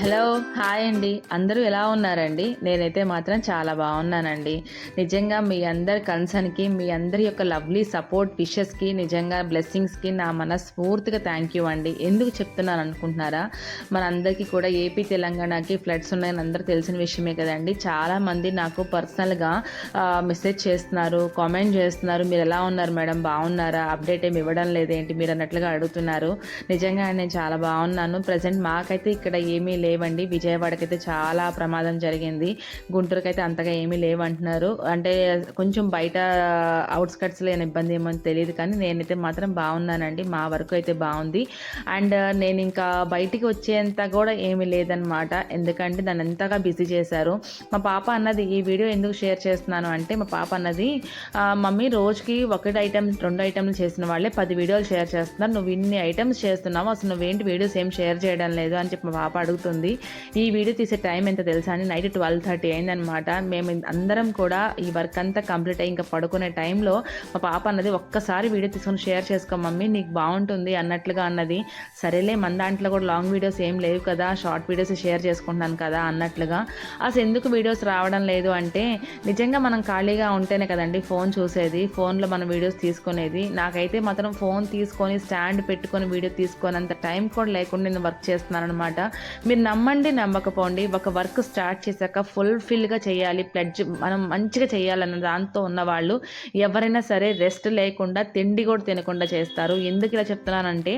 Hello hi అండి. అందరూ ఎలా ఉన్నారండి? నేనైతే మాత్రం చాలా బాగున్నానండి. నిజంగా మీ అందరి కన్సర్న్కి మీ అందరి యొక్క లవ్లీ సపోర్ట్ విషెస్కి నిజంగా బ్లెస్సింగ్స్కి నా మనస్ఫూర్తిగా థ్యాంక్ యూ అండి. ఎందుకు చెప్తున్నాను అనుకుంటున్నారా? మనందరికీ కూడా ఏపీ తెలంగాణకి ఫ్లడ్స్ ఉన్నాయని అందరూ తెలిసిన విషయమే కదండి. చాలామంది నాకు పర్సనల్గా మెసేజ్ చేస్తున్నారు కామెంట్ చేస్తున్నారు. మీరు ఎలా ఉన్నారు మేడం? బాగున్నారా? అప్డేట్ ఏమి ఇవ్వడం లేదేంటి మీరు అన్నట్లుగా అడుగుతున్నారు. నిజంగా నేను చాలా బాగున్నాను. ప్రజెంట్ మాకైతే ఇక్కడ ఏమీ లేవండి. విజయవాడకైతే చాలా ప్రమాదం జరిగింది. గుంటూరుకైతే అంతగా ఏమీ లేవంటున్నారు. అంటే కొంచెం బయట అవుట్స్కట్స్లో ఏమైనా ఇబ్బంది ఏమో తెలియదు కానీ నేనైతే మాత్రం బాగున్నానండి. మా వరకు అయితే బాగుంది. అండ్ నేను ఇంకా బయటికి వచ్చేంత కూడా ఏమీ లేదనమాట ఎందుకంటే దాన్ని ఎంతగా బిజీ చేశారు. మా పాప అన్నది ఈ వీడియో ఎందుకు షేర్ చేస్తున్నాను? అంటే మా పాప అన్నది మమ్మీ రోజుకి ఒకటి ఐటమ్ రెండు ఐటమ్లు చేసిన వాళ్ళే పది వీడియోలు షేర్ చేస్తున్నారు. నువ్వు ఇన్ని ఐటమ్స్ చేస్తున్నావు. అసలు నువ్వేంటి వీడియోస్ ఏం షేర్ చేయడం లేదు? అని చెప్పి మా పాప అడుగుతుంది. ఈ వీడియో తీసే టైం ఎంత తెలుసా? అని నైట్ ట్వెల్వ్ థర్టీ అయిందనమాట మేము అందరం కూడా ఈ వర్క్ అంతా కంప్లీట్ అయ్యి ఇంకా పడుకునే టైంలో మా పాప అన్నది ఒక్కసారి వీడియో తీసుకొని షేర్ చేసుకో మమ్మీ నీకు బాగుంటుంది అన్నట్లుగా అన్నది. సరేలే మన దాంట్లో కూడా లాంగ్ వీడియోస్ ఏం లేవు కదా షార్ట్ వీడియోస్ షేర్ చేసుకుంటున్నాను కదా అన్నట్లుగా. అసలు ఎందుకు వీడియోస్ రావడం లేదు అంటే నిజంగా మనం ఖాళీగా ఉంటేనే కదండి ఫోన్ చూసేది ఫోన్లో మనం వీడియోస్ తీసుకునేది. నాకైతే మాత్రం ఫోన్ తీసుకొని స్టాండ్ పెట్టుకొని వీడియో తీసుకునేంత టైం కూడా లేకుండా నేను వర్క్ చేస్తున్నాను అనమాట మీరు నమ్మండి నమ్మకపోండి. ఒక వర్క్ స్టార్ట్ చేశాక ఫుల్ఫిల్గా చేయాలి. ప్లడ్జ్ మనం మంచిగా చేయాలన్న దాంతో ఉన్నవాళ్ళు ఎవరైనా సరే రెస్ట్ లేకుండా తిండి కూడా తినకుండా చేస్తారు. ఎందుకు ఇలా చెప్తున్నానంటే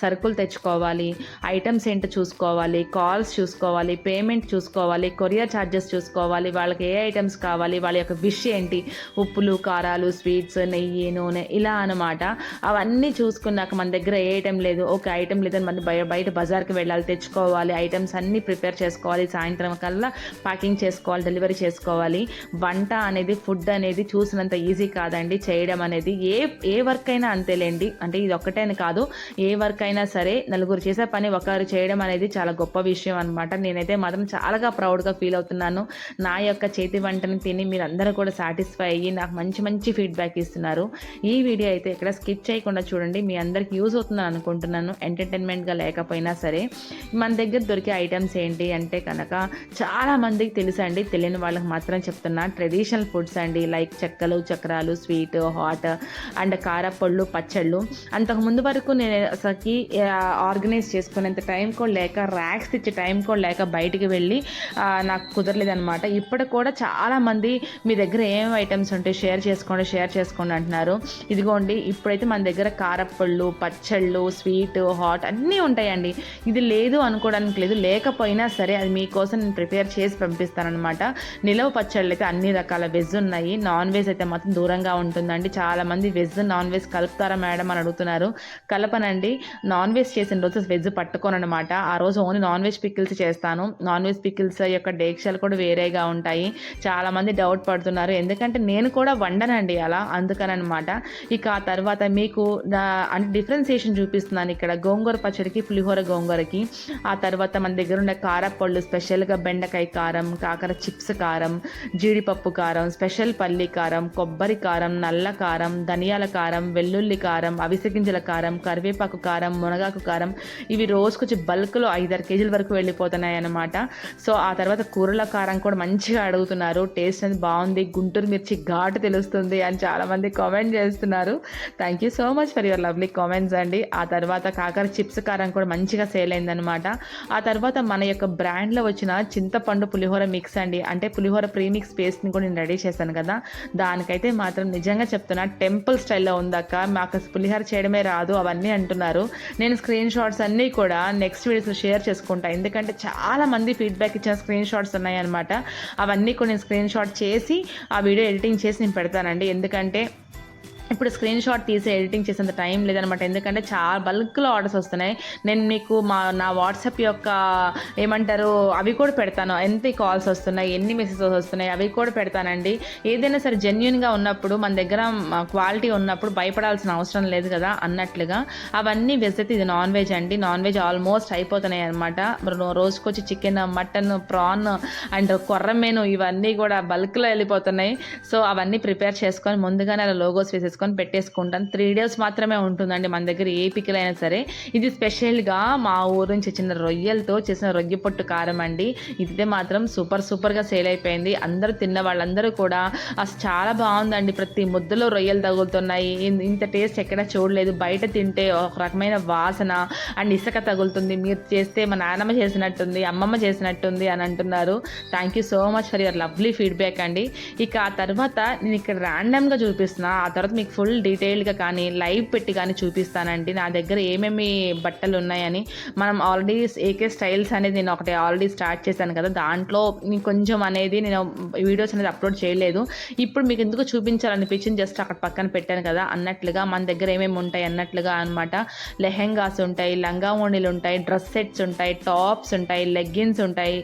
సరుకులు తెచ్చుకోవాలి ఐటమ్స్ ఏంటో చూసుకోవాలి కాల్స్ చూసుకోవాలి పేమెంట్ చూసుకోవాలి కొరియర్ ఛార్జెస్ చూసుకోవాలి వాళ్ళకి ఏ ఐటమ్స్ కావాలి వాళ్ళ యొక్క విష్ ఏంటి ఉప్పులు కారాలు స్వీట్స్ నెయ్యి నూనె ఇలా అనమాట అవన్నీ చూసుకున్నాక మన దగ్గర ఏ ఐటమ్ లేదు. ఒక ఐటెం లేదని మన బయ బయట బజార్కి వెళ్ళాలి తెచ్చుకోవాలి ఐటమ్స్ అన్నీ ప్రిపేర్ చేసుకోవాలి సాయంత్రం కల్లా ప్యాకింగ్ చేసుకోవాలి డెలివరీ చేసుకోవాలి. వంట అనేది ఫుడ్ అనేది చూసినంత ఈజీ కాదండి. చేయడం అనేది ఏ ఏ వర్క్ అయినా అంతేలేండి. అంటే ఇది ఒక్కటేని కాదు. ఏ వర్క్ అయినా సరే నలుగురు చేసే పని ఒకరు చేయడం అనేది చాలా గొప్ప విషయం అనమాట నేనైతే మాత్రం చాలాగా ప్రౌడ్గా ఫీల్ అవుతున్నాను. నా యొక్క చేతి వంటని తిని మీరు కూడా సాటిస్ఫై అయ్యి నాకు మంచి మంచి ఫీడ్బ్యాక్ ఇస్తున్నారు. ఈ వీడియో అయితే ఇక్కడ స్కిప్ చేయకుండా చూడండి. మీ అందరికి యూజ్ అవుతుందని అనుకుంటున్నాను. ఎంటర్టైన్మెంట్గా లేకపోయినా సరే మన దగ్గర దొరికే ఐటమ్స్ ఏంటి అంటే కనుక చాలా మందికి తెలియని వాళ్ళకి మాత్రం చెప్తున్నా. ట్రెడిషనల్ ఫుడ్స్ అండి లైక్ చెక్కలు చక్రాలు స్వీట్ హాట్ అండ్ కారపళ్ళు పచ్చళ్ళు. అంతకు ముందు వరకు నేను అసలుకి ఆర్గనైజ్ చేసుకునేంత టైం కూడా లేక ర్యాక్స్ ఇచ్చే టైం కూడా లేక బయటికి వెళ్ళి నాకు కుదరలేదనమాట ఇప్పుడు కూడా చాలా మంది మీ దగ్గర ఏం ఐటమ్స్ ఉంటే షేర్ చేసుకోండి షేర్ చేసుకోండి అంటున్నారు. ఇదిగోండి ఇప్పుడైతే మన దగ్గర కారపళ్ళు పచ్చళ్ళు స్వీట్ హాట్ అన్నీ ఉంటాయండి. ఇది లేదు అనుకోవడానికి లేదు. లేకపోయినా సరే అది మీకోసం నేను ప్రిపేర్ చేసి పంపిస్తానమాట నిలవ పచ్చళ్ళు అయితే అన్ని రకాల వెజ్ ఉన్నాయి. నాన్ వెజ్ అయితే మాత్రం దూరంగా ఉంటుందండి. చాలా మంది వెజ్ నాన్ వెజ్ కలుపుతారా మేడం అని అడుగుతున్నారు. కలపనండి. నాన్ వెజ్ చేసిన రోజు వెజ్ పట్టుకోను అనమాట ఆ రోజు ఓన్లీ నాన్ వెజ్ పికిల్స్ చేస్తాను. నాన్ వెజ్ పికిల్స్ యొక్క డేక్షలు కూడా వేరేగా ఉంటాయి. చాలా మంది డౌట్ పడుతున్నారు. ఎందుకంటే నేను కూడా వండనండి అలా. అందుకని అనమాట ఇక ఆ తర్వాత మీకు అంటే డిఫరెన్సియేషన్ చూపిస్తున్నాను ఇక్కడ. గోంగూర పచ్చడికి పులిహోర గోంగూరకి. ఆ తర్వాత మన దగ్గర ఉన్న కారపళ్ళు స్పెషల్గా బెండకాయ కారం కాకర చిప్స్ కారం జీడిపప్పు కారం కారం స్పెషల్ పల్లి కారం కొబ్బరి కారం నల్ల కారం ధనియాల కారం వెల్లుల్లి కారం అవిసె గింజల కారం కరివేపాకు కారం మునగాకు కారం ఇవి రోజుకొచ్చి బల్క్లో ఐదారు కేజీల వరకు వెళ్ళిపోతున్నాయి అనమాట సో ఆ తర్వాత కూరల కారం కూడా మంచిగా అడుగుతున్నారు. టేస్ట్ అనేది బాగుంది. గుంటూరు మిర్చి ఘాటు తెలుస్తుంది అని చాలామంది కామెంట్ చేస్తున్నారు. Thank you so much for your lovely comments అండి. ఆ తర్వాత కాకర చిప్స్ కారం కూడా మంచిగా సేల్ అయిందనమాట ఆ తర్వాత మన యొక్క బ్రాండ్లో వచ్చిన చింతపండు పులిహోర మిక్స్ అండి. అంటే పులిహోర ప్రీమిక్స్ పేస్ట్ని కూడా నేను రెడీ చేశాను కదా. దానికైతే మాత్రం నిజంగా చెప్తున్నా టెంపుల్ స్టైల్లో ఉందక్క. మాకు పులిహోర చేయడమే రాదు అవన్నీ అంటున్నారు. నేను స్క్రీన్ షాట్స్ అన్నీ కూడా నెక్స్ట్ వీడియోస్లో షేర్ చేసుకుంటా. ఎందుకంటే చాలా మంది ఫీడ్బ్యాక్ ఇచ్చిన స్క్రీన్ షాట్స్ ఉన్నాయన్నమాట. అవన్నీ కూడా నేను స్క్రీన్ షాట్ చేసి ఆ వీడియో ఎడిటింగ్ చేసి నేను పెడతానండి. ఎందుకంటే ఇప్పుడు స్క్రీన్ షాట్ తీసి ఎడిటింగ్ చేసేంత టైం లేదనమాట ఎందుకంటే చాలా బల్క్లో ఆర్డర్స్ వస్తున్నాయి. నేను మీకు మా నా వాట్సాప్ యొక్క ఏమంటారు అవి కూడా పెడతాను. ఎంత కాల్స్ వస్తున్నాయి ఎన్ని మెసేజెస్ వస్తున్నాయి అవి కూడా పెడతానండి. ఏదైనా సరే జెన్యున్గా ఉన్నప్పుడు మన దగ్గర క్వాలిటీ ఉన్నప్పుడు భయపడాల్సిన అవసరం లేదు కదా అన్నట్లుగా. అవన్నీ వెజ్ అయితే ఇది నాన్ వెజ్ అండి. నాన్ వెజ్ ఆల్మోస్ట్ అయిపోతున్నాయి అనమాట రోజుకొచ్చి చికెన్ మటన్ ప్రాన్ అండ్ కొర్రమేను ఇవన్నీ కూడా బల్క్లో వెళ్ళిపోతున్నాయి. సో అవన్నీ ప్రిపేర్ చేసుకొని ముందుగానే అలా లోగోస్ వేసేసుకొని చేసుకొని పెట్టేసుకుంటాను త్రీ డేస్ మాత్రమే ఉంటుందండి మన దగ్గర ఏ పికిల్ అయినా సరే. ఇది స్పెషల్గా మా ఊరు నుంచి చిన్న రొయ్యలతో చేసిన రొయ్య పొట్టు కారం అండి. ఇది మాత్రం సూపర్ సూపర్గా సేల్ అయిపోయింది. అందరూ తిన్న వాళ్ళందరూ కూడా అసలు చాలా బాగుందండి ప్రతి ముద్దలో రొయ్యలు తగులుతున్నాయి. ఇన్- ఇంత టేస్ట్ ఎక్కడ చూడలేదు. బయట తింటే ఒక రకమైన వాసన అండ్ ఇసుక తగులుతుంది. మీరు చేస్తే మా నాన్నమ్మ చేసినట్టుంది అమ్మమ్మ చేసినట్టుంది అని అంటున్నారు. Thank you so much for your lovely feedback అండి. ఇక ఆ తర్వాత నేను ఇక్కడ ర్యాండమ్గా చూపిస్తున్నా. ఆ తర్వాత మీకు ఫుల్ డీటెయిల్గా కానీ లైవ్ పెట్టి కానీ చూపిస్తానండి. నా దగ్గర ఏమేమి బట్టలు ఉన్నాయని మనం ఆల్రెడీ ఏకే స్టైల్స్ అనేది నేను ఒకటి ఆల్రెడీ స్టార్ట్ చేశాను కదా. దాంట్లో కొంచెం అనేది నేను వీడియోస్ అనేది అప్లోడ్ చేయలేదు. ఇప్పుడు మీకు ఎందుకు చూపించాలనిపించింది? జస్ట్ అక్కడ పక్కన పెట్టాను కదా. అన్నట్లుగా మన దగ్గర ఏమేమి ఉంటాయి అన్నట్లుగా అనమాట లెహెంగాస్ ఉంటాయి లంగా ఓణీలు ఉంటాయి డ్రెస్ సెట్స్ ఉంటాయి టాప్స్ ఉంటాయి లెగ్గిన్స్ ఉంటాయి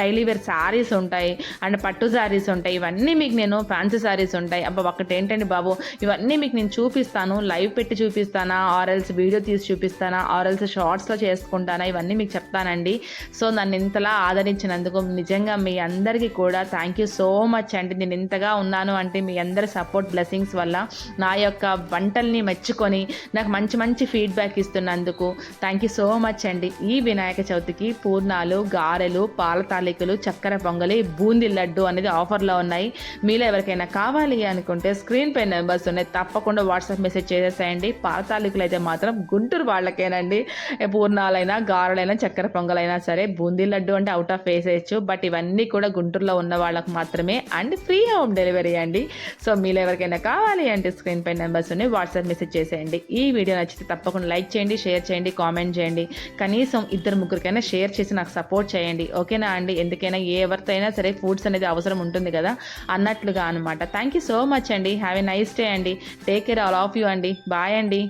డైలీ వేర్ శారీస్ ఉంటాయి అండ్ పట్టు శారీస్ ఉంటాయి. ఇవన్నీ మీకు నేను ఫ్యాన్సీ శారీస్ ఉంటాయి. అబ్బా ఒకటి ఏంటండి బాబు? ఇవన్నీ మీకు నేను చూపిస్తాను. లైవ్ పెట్టి చూపిస్తానా ఆర్ఎల్స్ వీడియో తీసి చూపిస్తానా ఆర్ఎల్స్ షార్ట్స్లో చేసుకుంటానా ఇవన్నీ మీకు చెప్తానండి. సో నన్ను ఇంతలా ఆదరించినందుకు నిజంగా మీ అందరికీ కూడా థ్యాంక్ యూ సో మచ్ అండి. నేను ఇంతగా ఉన్నాను అంటే మీ అందరి సపోర్ట్ బ్లెస్సింగ్స్ వల్ల నా యొక్క వంటల్ని మెచ్చుకొని నాకు మంచి మంచి ఫీడ్బ్యాక్ ఇస్తున్నందుకు థ్యాంక్ యూ సో మచ్ అండి. ఈ వినాయక చవితికి పూర్ణాలు గారెలు పాల తాలికలు చక్కెర పొంగలి బూందీ లడ్డు అనేది ఆఫర్లో ఉన్నాయి. మీలో ఎవరికైనా కావాలి అనుకుంటే స్క్రీన్ పై నెంబర్స్ ఉన్నాయి. తప్పకుండా వాట్సాప్ మెసేజ్ చేసేసేయండి. పాల అయితే మాత్రం గుంటూరు వాళ్ళకేనండి. పూర్ణాలైనా గారెలైనా చక్కెర పొంగలైనా సరే బూందీ లడ్డు అంటే అవుట్ ఆఫ్ వేసేయచ్చు. బట్ ఇవన్నీ కూడా గుంటూరులో ఉన్న వాళ్ళకు మాత్రమే అండ్ ఫ్రీ హోమ్ డెలివరీ అండి. సో మీలో ఎవరికైనా కావాలి అంటే స్క్రీన్ పై నెంబర్స్ ఉన్నాయి వాట్సాప్ మెసేజ్ చేసేయండి. ఈ వీడియో నచ్చితే తప్పకుండా లైక్ చేయండి షేర్ చేయండి కామెంట్ చేయండి. కనీసం ఇద్దరు ముగ్గురికైనా షేర్ చేసి నాకు సపోర్ట్ చేయండి. ఓకేనా అండి? ఎందుకైనా ఏ ఎవరితో అయినా సరే ఫుడ్స్ అనేది అవసరం ఉంటుంది కదా? అన్నట్లుగా అనమాట థ్యాంక్ యూ సో మచ్ అండి. హ్యావ్ ఎ నైస్ డే అండి. Take care all of you అండి బాయ్ అండి